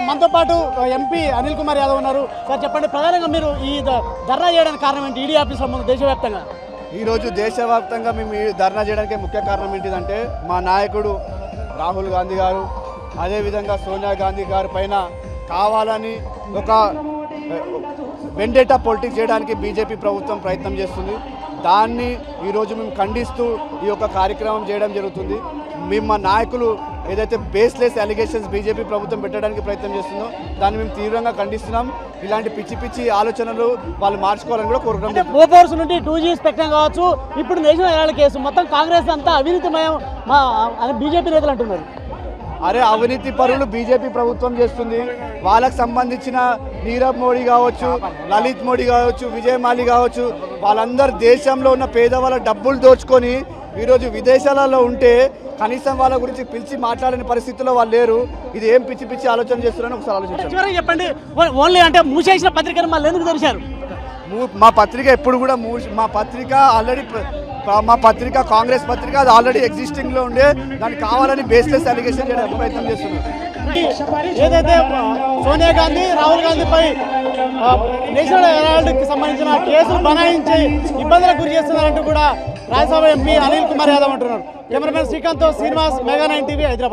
మనతో పాటు ఎంపీ అనిల్ కుమార్ యాదవ్ ఉన్నారు. సార్ చెప్పండి ప్రధానంగా మీరు ఈ ద- ధర్నా చేయడానికి కారణం ఏంటి? ఈడీ ఆఫీస్ సంబంధం దేశవ్యాప్తంగా? ఈరోజు దేశవ్యాప్తంగా మేము ఈ ధర్నా చేయడానికి ముఖ్య కారణం ఏంటిదంటే మా నాయకుడు రాహుల్ గాంధీ గారు అదేవిధంగా సోనియా గాంధీ గారి పైన కావాలని ఒక వెండేటా పొలిటిక్స్ చేయడానికి బీజేపీ ప్రభుత్వం ప్రయత్నం చేస్తుంది. దాన్ని ఈరోజు మేము ఖండిస్తూ ఈ యొక్క కార్యక్రమం చేయడం జరుగుతుంది. మేము మా నాయకులు ఏదైతే బేస్లెస్ అలిగేషన్స్ బీజేపీ ప్రభుత్వం పెట్టడానికి ప్రయత్నం చేస్తుందో దాన్ని మేము తీవ్రంగా ఖండిస్తున్నాం. ఇలాంటి పిచ్చి పిచ్చి ఆలోచనలు వాళ్ళు మార్చుకోవాలని కూడా కోరుకుంటాం ఫోర్స్ నుండి టూ జీ స్పెక్ట్రం కావచ్చు ఇప్పుడు నేషనల్ హెరాల్డ్ కేసు. మొత్తం కాంగ్రెస్ అంతా అవినీతిమయం మా అని బీజేపీ నేతలు అంటున్నారు. అరే అవినీతి పరులు బీజేపీ ప్రభుత్వం చేస్తుంది. వాళ్ళకి సంబంధించిన నీరవ్ మోడీ కావచ్చు లలిత్ మోడీ కావచ్చు విజయ్ మాలి కావచ్చు వాళ్ళందరూ దేశంలో ఉన్న పేదవాళ్ళ డబ్బులు దోచుకొని ఈరోజు విదేశాలలో ఉంటే కనీసం వాళ్ళ గురించి పిలిచి మాట్లాడని పరిస్థితుల్లో వాళ్ళు లేరు. ఇది ఏం పిచ్చి పిచ్చి ఆలోచన చేస్తున్నారని ఒకసారి ఆలోచించారు చెప్పండి ఓన్లీ అంటే మూసేసిన పత్రికను మళ్ళీ ఎందుకు తెరిచారు? మూ- పత్రిక ఎప్పుడు కూడా మా పత్రిక ఆల్రెడీ మా పత్రిక కాంగ్రెస్ పత్రిక అది ఆల్రెడీ ఎగ్జిస్టింగ్లో ఉండే. దానికి కావాలని బేస్లెస్ అలిగేషన్ చేయడానికి ప్రయత్నం చేస్తున్నారు. ఏదైతే సోనియా గాంధీ రాహుల్ గాంధీపై ఆ, నేషనల్ హెరాల్డ్కి సంబంధించిన కేసులు బనాయించి ఇబ్బందులకు గురి చేస్తున్నారంటూ కూడా రాజ్యసభ ఎంపీ అనిల్ కుమార్ యాదవ్ అంటున్నారు. Cameraman Srikanth Srinivas mega nine TV Hyderabad.